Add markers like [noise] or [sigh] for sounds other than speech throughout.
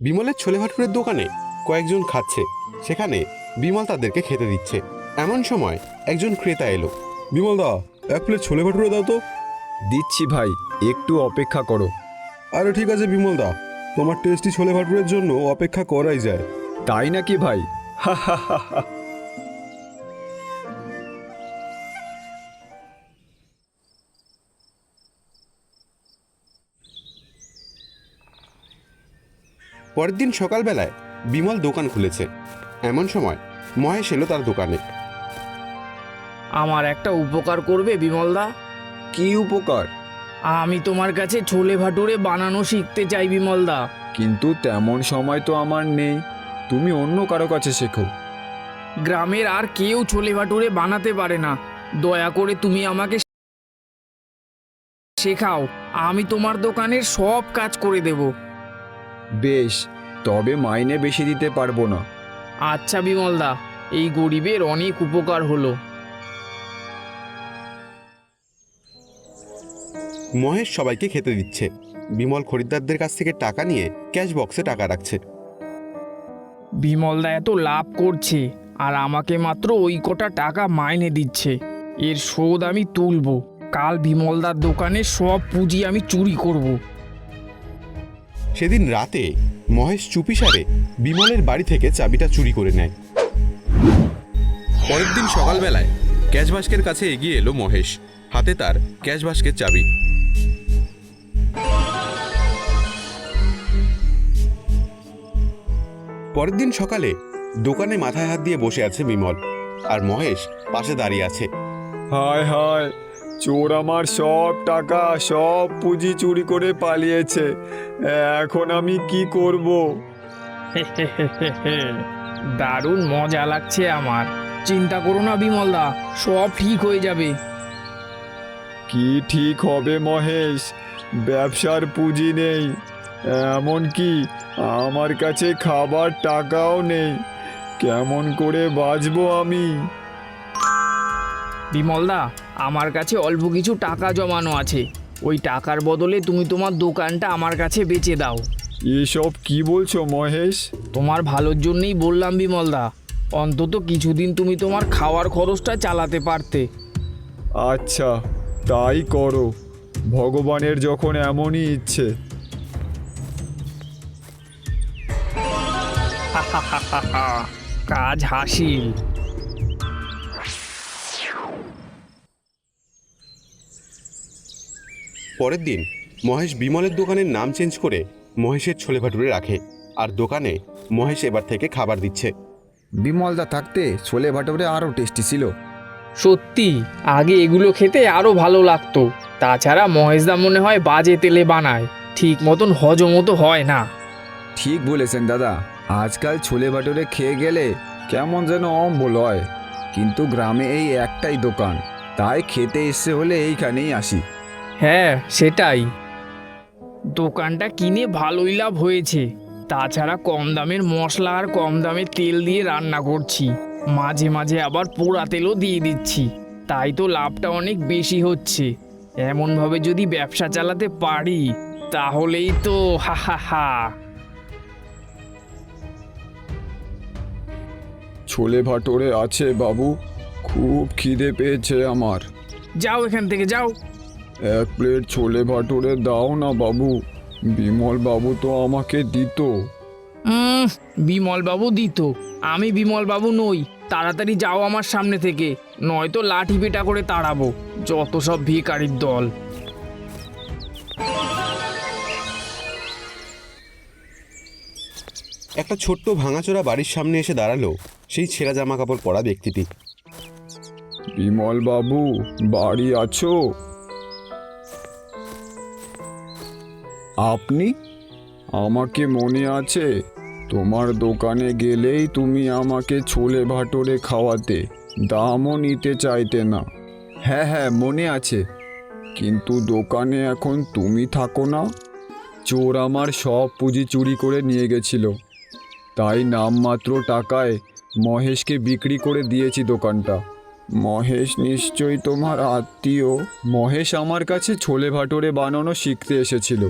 বিমলের ছোলে ভাটুরের দোকানে কয়েকজন খাচ্ছে। সেখানে বিমল তাদেরকে খেতে দিচ্ছে। এমন সময় একজন ক্রেতা এলো। বিমল দা এক প্লেট ছোলে ভাটুরে দাও তো। দিচ্ছি ভাই একটু অপেক্ষা করো। আরে ঠিক আছে বিমল দা তোমার টেস্টি ছোলে ভাটুরের জন্য অপেক্ষা করাই যায়। তাই নাকি ভাই? হা হা হা। পরের দিন সকালবেলায় বিমল দোকান খুলেছে। এমন সময় মহেশ এলো তার দোকানে। আমার একটা উপকার করবে বিমলদা? কি উপকার? আমি তোমার কাছে ছোলে ভাটুরে বানানো শিখতে চাই বিমলদা। কিন্তু তেমন সময় তো আমার নেই। তুমি অন্য কারও কাছে শেখো। গ্রামের আর কেউ ছোলে ভাটুরে বানাতে পারে না। দয়া করে তুমি আমাকে শেখাও। আমি তোমার দোকানের সব কাজ করে দেব। বেশ তবে মাইনে বেশি দিতে পারব না। আচ্ছা বিমলদা এই গরিবের অনেক উপকার হলো। মহেশ সবাইকে খেতে দিচ্ছে। বিমল খরিদ্দারদের কাছ থেকে টাকা নিয়ে ক্যাশ বক্সে টাকা রাখছে। বিমলদা এত লাভ করছে আর আমাকে মাত্র ওই কটা টাকা মাইনে দিচ্ছে। এর শোধ আমি তুলবো। কাল বিমলদার দোকানে সব পুঁজি আমি চুরি করব। সেদিন রাতে মহেশ চুপিসারে বিমলের বাড়ি থেকে চাবিটা চুরি করে নেয়। পরের দিন সকালবেলায় ক্যাশ বাস্কের কাছে এগিয়ে এলো মহেশ। হাতে তার ক্যাশ বাস্কের চাবি। পরের দিন সকালে দোকানে মাথায় হাত দিয়ে বসে আছে বিমল। আর মহেশ পাশে দাঁড়িয়ে আছে। হায় হায় চোর আমার সব টাকা সব পুঁজি চুরি করে পালিয়েছে। এখন আমি কি করব? [laughs] দারুণ মজা লাগছে আমার। চিন্তা করো না বিমলদা সব ঠিক হয়ে যাবে। কি ঠিক হবে মহেশ? ব্যবসার পুঁজি নেই। এমনকি আমার কাছে খাবার টাকাও নেই। কেমন করে বাঁচবো আমি? বিমলদা আমার কাছে অল্প কিছু টাকা জমানো আছে ওই টাকার বদলে তুমি তোমার দোকানটা আমার কাছে বেচে দাও এসব কি বলছো মহেশ তোমার ভালোর জন্যই বললাম বিমলদা অন্তত কিছুদিন তুমি তোমার খাওয়ার খরচটা চালাতে পারতে আচ্ছা তাই করো ভগবানের যখন এমনই ইচ্ছে কাজ হাসিল পরের দিন মহেশ বিমলের দোকানের নাম চেঞ্জ করে মহেশের ছোলে ভাটুরে রাখে আর দোকানে মহেশ এবার থেকে খাবার দিচ্ছে। বিমলদা থাকতে ছোলে ভাটুরে আরও টেস্টি ছিল। সত্যি আগে এগুলো খেতে আরও ভালো লাগতো। তাছাড়া মহেশদা মনে হয় বাজে তেলে বানায় ঠিক মতন হজমও তো হয় না। ঠিক বলেছেন দাদা আজকাল ছোলে ভাটুরে খেয়ে গেলে কেমন যেন অম্বল হয়। কিন্তু গ্রামে এই একটাই দোকান তাই খেতে এসে হলে এইখানেই আসি। হ্যাঁ সেটাই। দোকানটা কিনে ভালোই লাভ হয়েছে। তাছাড়া কম দামের মশলা আর কম দামের তেল দিয়ে রান্না করছি। মাঝে মাঝে আবার পোড়া তেলও দিয়ে দিচ্ছি। তাই তো লাভটা অনেক বেশি হচ্ছে। এমনভাবে যদি ব্যবসা চালাতে পারি তাহলেই তো হা হা হা। ছোলে ভাটোরে আছে বাবু খুব খিদে পেয়েছে আমার। যাও এখান থেকে যাও। এক প্লেট ছোলে ভাটোরে দাও না বাবু। বিমল বাবু তো আমাকে দিত। বিমল বাবু দিত। আমি বিমল বাবু নই। তাড়াতাড়ি যাও আমার সামনে থেকে। নয়তো লাঠি পেটা করে তাড়াবো। যত সব ভিকারির দল। একটা ছোট্ট ভাঙাচোরা বাড়ির সামনে এসে দাঁড়াল সেই ছেঁড়া জামা কাপড় পরা ব্যক্তিটি। বিমল বাবু বাড়ি আছো? আপনি? আমাকে মনে আছে, তোমার দোকানে গেলেই তুমি আমাকে ছোলে ভাটোরে খাওয়াতে, দামও নিতে চাইতে না। হ্যাঁ হ্যাঁ মনে আছে। কিন্তু দোকানে এখন তুমি থাকো না। চোর আমার সব পুঁজি চুরি করে নিয়ে গেছিল। তাই নামমাত্র টাকায় মহেশকে বিক্রি করে দিয়েছি দোকানটা। মহেশ নিশ্চয়ই তোমার আত্মীয়। মহেশ আমার কাছে ছোলে ভাটোরে বানানো শিখতে এসেছিল।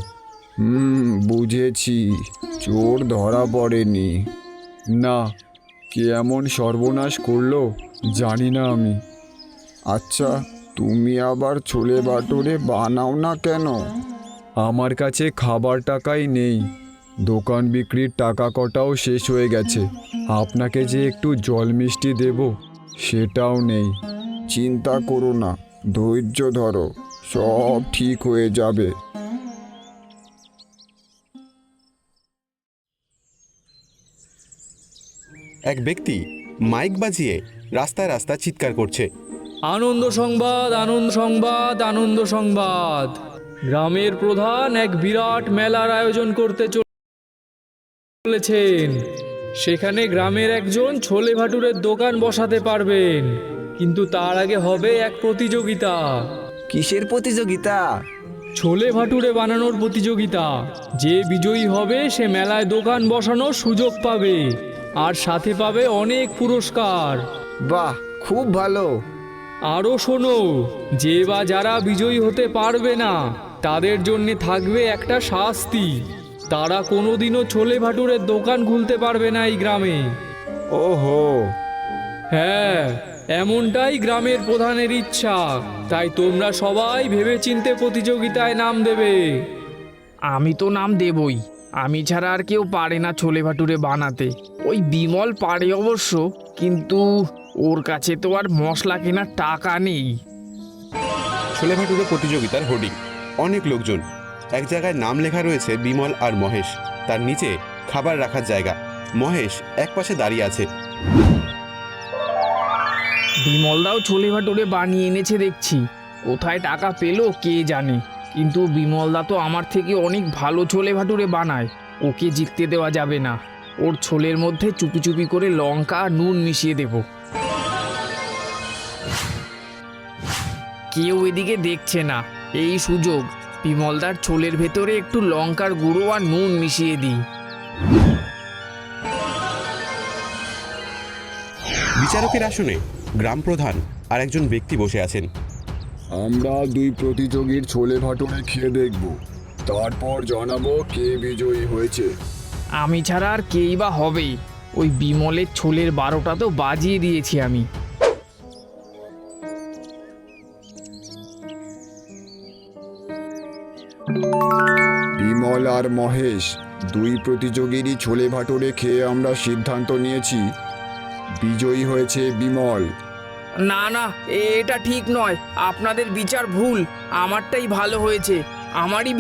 হুম, বুঝেছি। চোর ধরা পড়েনি। না, কে এমন সর্বনাশ করল জানি না আমি। আচ্ছা তুমি আবার ছোলে বাটোরে বানাও না কেন? আমার কাছে খাবার টাকাই নেই। দোকান বিক্রির টাকা কটাও শেষ হয়ে গেছে। আপনাকে যে একটু জল মিষ্টি দেব, সেটাও নেই। চিন্তা করো না, ধৈর্য ধরো, সব ঠিক হয়ে যাবে। এক ব্যক্তি মাইক বাজিয়ে রাস্তায় রাস্তা চিৎকার করছে। আনন্দ সংবাদ আনন্দ সংবাদ আনন্দ সংবাদ। গ্রামের প্রধান এক বিরাট মেলার আয়োজন করতে চলেছেন। সেখানে গ্রামের একজন ছোলে ভাটুরের দোকান বসাতে পারবেন। কিন্তু তার আগে হবে এক প্রতিযোগিতা। কিসের প্রতিযোগিতা? ছোলে ভাটুরে বানানোর প্রতিযোগিতা। যে বিজয়ী হবে সে মেলায় দোকান বসানোর সুযোগ পাবে। আর সাথে পাবে অনেক পুরস্কার। বাহ খুব ভালো। আরও শোনো যে বা যারা বিজয়ী হতে পারবে না তাদের জন্য থাকবে একটা শাস্তি। তারা কোনোদিনও ছোলে ভাটুরের দোকান খুলতে পারবে না এই গ্রামে। ওহো। হ্যাঁ এমনটাই গ্রামের প্রধানের ইচ্ছা। তাই তোমরা সবাই ভেবেচিন্তে প্রতিযোগিতায় নাম দেবে। আমি তো নাম দেবই। আমি ছাড়া আর কেউ পারে না ছোলে ভাটুরে বানাতে। ওই বিমল পারে অবশ্য কিন্তু ওর কাছে তো আর মশলা কেনার টাকা নেই। ছোলে ভাটুরে প্রতিযোগিতার হোর্ডিং। অনেক লোকজন। এক জায়গায় নাম লেখা রয়েছে বিমল আর মহেশ। তার নিচে খাবার রাখার জায়গা। মহেশ এক পাশে দাঁড়িয়ে আছে। বিমলদাও ছোলে ভাটুরে বানিয়ে এনেছে দেখছি। কোথায় টাকা পেল কে জানে। কিন্তু বিমলদা তো আমার থেকে অনেক ভালো ছোলে ভাটুরে বানায়। ওকে জিততে দেওয়া যাবে না। ওর ছোলের মধ্যে চুপি চুপি করে লঙ্কা আর নুন মিশিয়ে দেব। কেউ এদিকে দেখছে না। এই সুযোগ। বিমলদার ছোলের ভেতরে একটু লঙ্কার গুঁড়ো আর নুন মিশিয়ে দিই। বিচারকের আসনে গ্রাম প্রধান আর একজন ব্যক্তি বসে আছেন। আমরা দুই প্রতিযোগীর ছোলে ভাটুরে খেয়ে দেখব। তারপর জানাব কে বিজয়ী হয়েছে। আমি ছাড়া আর কেই বা হবে? ওই বিমলের ছোলের বারোটা তো বাজিয়ে দিয়েছি আমি। বিমল আর মহেশ দুই প্রতিযোগীরই ছোলে ভাটুরে খেয়ে আমরা সিদ্ধান্ত নিয়েছি। বিজয়ী হয়েছে বিমল। না না এটা ঠিক নয়। আপনাদের বিচার ভুল। আমারটাই ভালো হয়েছে। আমারই